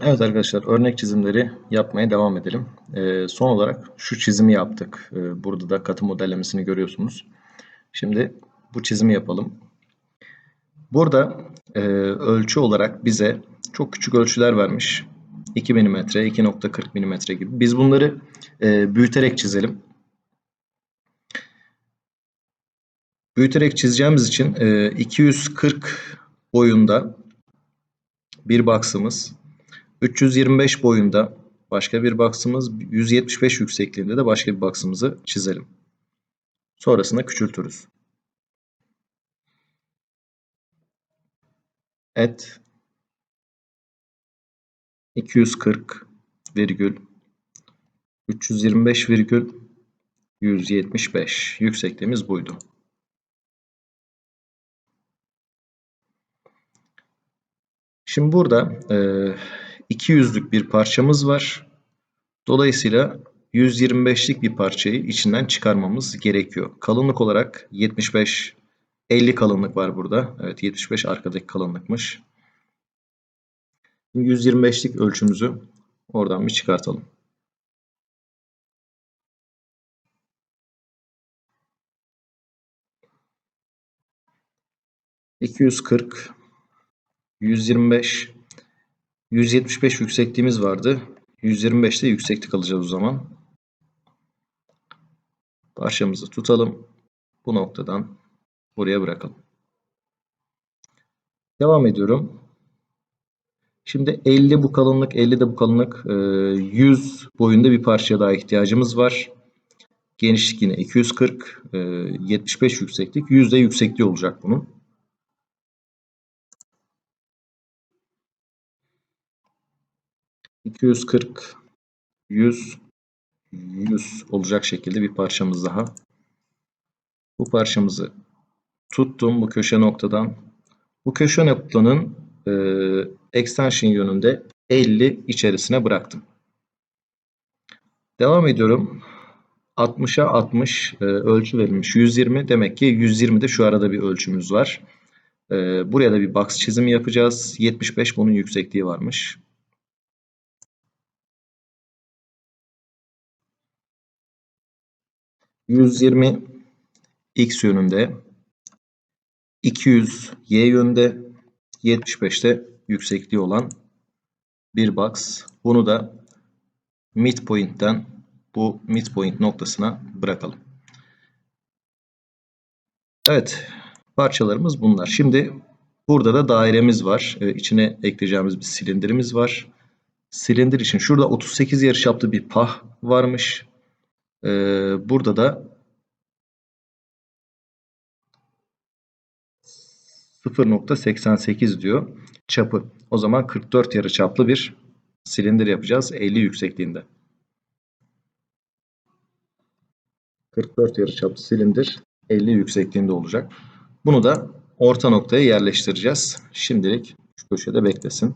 Evet arkadaşlar örnek çizimleri yapmaya devam edelim. Ee, son olarak şu çizimi yaptık. Ee, burada da katı modellemesini görüyorsunuz. Şimdi bu çizimi yapalım. Burada e, ölçü olarak bize çok küçük ölçüler vermiş. 2 mm, 2.40 mm gibi. Biz bunları e, büyüterek çizelim. Büyüterek çizeceğimiz için e, 240 boyunda bir box'ımız 325 boyunda başka bir box'ımız, 175 yüksekliğinde de başka bir box'ımızı çizelim. Sonrasında küçültürüz. Et 240 virgül 325 virgül 175 yüksekliğimiz buydu. Şimdi burada e, 200'lük bir parçamız var. Dolayısıyla 125'lik bir parçayı içinden çıkarmamız gerekiyor. Kalınlık olarak 75 50 kalınlık var burada. Evet 75 arkadaki kalınlıkmış. 125'lik ölçümüzü oradan bir çıkartalım. ...240... ...125... 175 yüksekliğimiz vardı. 125'te yükseklik alacağız o zaman. Parçamızı tutalım. Bu noktadan buraya bırakalım. Devam ediyorum. Şimdi 50 bu kalınlık, 50 de bu kalınlık. 100 e, boyunda bir parçaya daha ihtiyacımız var. Genişlik yine 240, 75 e, yükseklik. 100 de yüksekliği olacak bunun. 240 100 100 olacak şekilde bir parçamız daha. Bu parçamızı tuttum bu köşe noktadan. Bu köşe noktanın e, extension yönünde 50 içerisine bıraktım. Devam ediyorum. 60'a 60 e, ölçü verilmiş. 120 demek ki 120'de şu arada bir ölçümüz var. E, buraya da bir box çizimi yapacağız. 75 bunun yüksekliği varmış. 120 x yönünde, 200 y yönünde, 75'te yüksekliği olan bir box. Bunu da midpoint'ten bu midpoint noktasına bırakalım. Evet, parçalarımız bunlar. Şimdi burada da dairemiz var. Ee, içine ekleyeceğimiz bir silindirimiz var. Silindir için şurada 38 yarıçaplı bir pah varmış. Ee, burada da 0.88 diyor çapı. O zaman 44 yarı çaplı bir silindir yapacağız 50 yüksekliğinde. 44 yarı çaplı silindir 50 yüksekliğinde olacak. Bunu da orta noktaya yerleştireceğiz. Şimdilik şu köşede beklesin.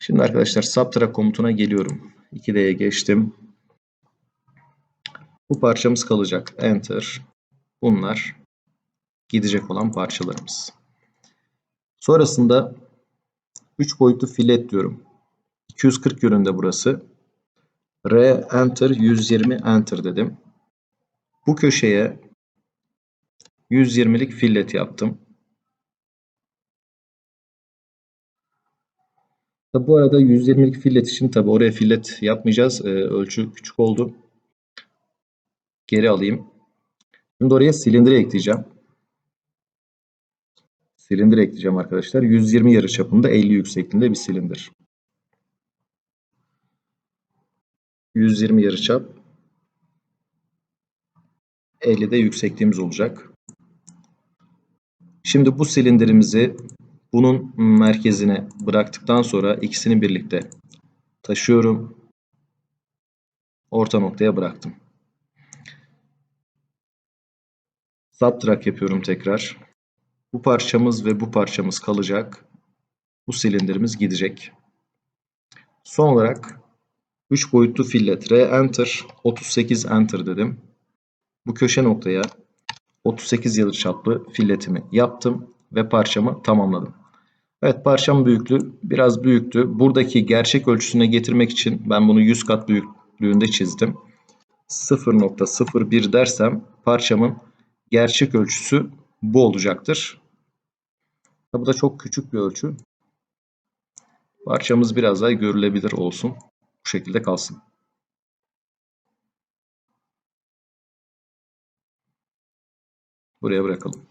Şimdi arkadaşlar subtract komutuna geliyorum. 2D'ye geçtim. Bu parçamız kalacak. Enter. Bunlar gidecek olan parçalarımız. Sonrasında 3 boyutlu filet diyorum. 240 yönünde burası. R enter 120 enter dedim. Bu köşeye 120'lik fillet yaptım. Tabi bu arada 120'lik fillet için tabi oraya fillet yapmayacağız. Ee, ölçü küçük oldu. Geri alayım. Şimdi oraya silindir ekleyeceğim. Silindir ekleyeceğim arkadaşlar. 120 yarı çapında 50 yüksekliğinde bir silindir. 120 yarı çap 50 de yüksekliğimiz olacak. Şimdi bu silindirimizi bunun merkezine bıraktıktan sonra ikisini birlikte taşıyorum. Orta noktaya bıraktım. Subtract yapıyorum tekrar. Bu parçamız ve bu parçamız kalacak. Bu silindirimiz gidecek. Son olarak 3 boyutlu fillet R enter 38 enter dedim. Bu köşe noktaya 38 yarı çaplı filletimi yaptım ve parçamı tamamladım. Evet parçam büyüklüğü biraz büyüktü. Buradaki gerçek ölçüsüne getirmek için ben bunu 100 kat büyüklüğünde çizdim. 0.01 dersem parçamın gerçek ölçüsü bu olacaktır. Bu da çok küçük bir ölçü. Parçamız biraz daha görülebilir olsun. Bu şekilde kalsın. Buraya bırakalım.